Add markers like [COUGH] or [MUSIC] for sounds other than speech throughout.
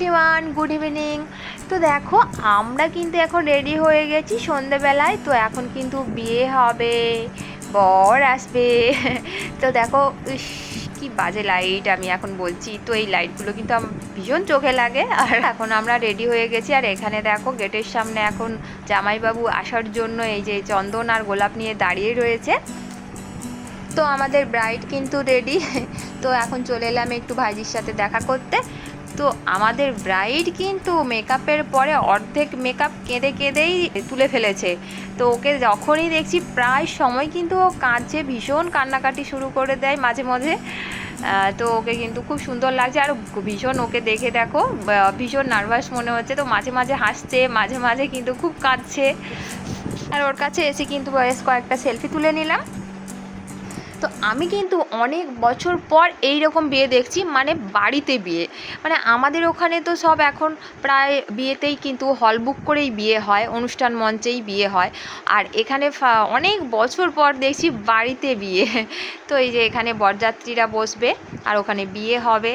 Everyone good evening তো দেখো, আমরা কিন্তু এখন রেডি হয়ে গেছি সন্ধেবেলায়, তো এখন কিন্তু বিয়ে হবে, বর আসবে। তো দেখো কি বাজে লাইট আমি এখন বলছি। তো এই লাইটগুলো কিন্তু আমার ভীষণ চোখে লাগে, আর এখন আমরা রেডি হয়ে গেছি। আর এখানে দেখো, গেটের সামনে এখন জামাইবাবু আসার জন্য এই যে চন্দন আর গোলাপ নিয়ে দাঁড়িয়ে রয়েছে। তো আমাদের ব্রাইড কিন্তু রেডি তো এখন চলে এলাম একটু ভাইজির সাথে দেখা করতে। তো আমাদের ব্রাইড কিন্তু মেকআপের পরে অর্ধেক মেকআপ কেঁদে কেঁদেই তুলে ফেলেছে। তো ওকে যখনই দেখছি, প্রায় সময় কিন্তু ও কাঁদছে, ভীষণ কান্নাকাটি শুরু করে দেয় মাঝে মাঝে তো ওকে কিন্তু খুব সুন্দর লাগছে। আর ভীষণ ওকে দেখে দেখো ভীষণ নার্ভাস মনে হচ্ছে। তো মাঝে মাঝে হাসছে, মাঝে মাঝে কিন্তু খুব কাঁদছে। আর ওর কাছে এসে কিন্তু বেশ কয়েকটা সেলফি তুলে নিলাম। তো আমি কিন্তু অনেক বছর পর এই রকম বিয়ে দেখছি মানে বাড়িতে বিয়ে। মানে আমাদের ওখানে তো সব এখন প্রায় বিয়েতেই কিন্তু হল বুক করেই বিয়ে হয়, অনুষ্ঠান মঞ্চেই বিয়ে হয়। আর এখানে অনেক বছর পর দেখছি বাড়িতে বিয়ে। [LAUGHS] তো এই যে এখানে বরযাত্রীরা বসবে, আর ওখানে বিয়ে হবে।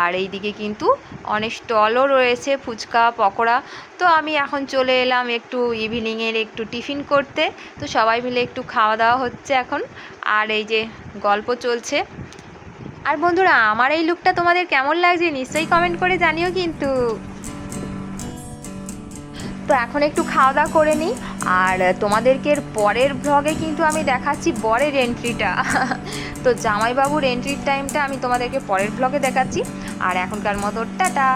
আর এই দিকে কিন্তু অনেক স্টলও রয়েছে, ফুচকা, পকোড়া। তো আমি এখন চলে এলাম একটু ইভিনিংয়ের একটু টিফিন করতে। তো সবাই মিলে একটু খাওয়া দাওয়া হচ্ছে এখন। আর এই যে গল্প চলছে। আর বন্ধুরা, আমার এই লুকটা তোমাদের কেমন লাগছে? নিশ্চয়ই কমেন্ট করে জানিও কিন্তু। তো এখন একটু খাওয়া দাওয়া করে নিই। আর তোমাদেরকে পরের ব্লগে কিন্তু আমি দেখাচ্ছি বরের এন্ট্রিটা তো জামাইবাবুর এন্ট্রির টাইমটা আমি তোমাদেরকে পরের ব্লগে দেখাচ্ছি। আর এখনকার মতো টাটা!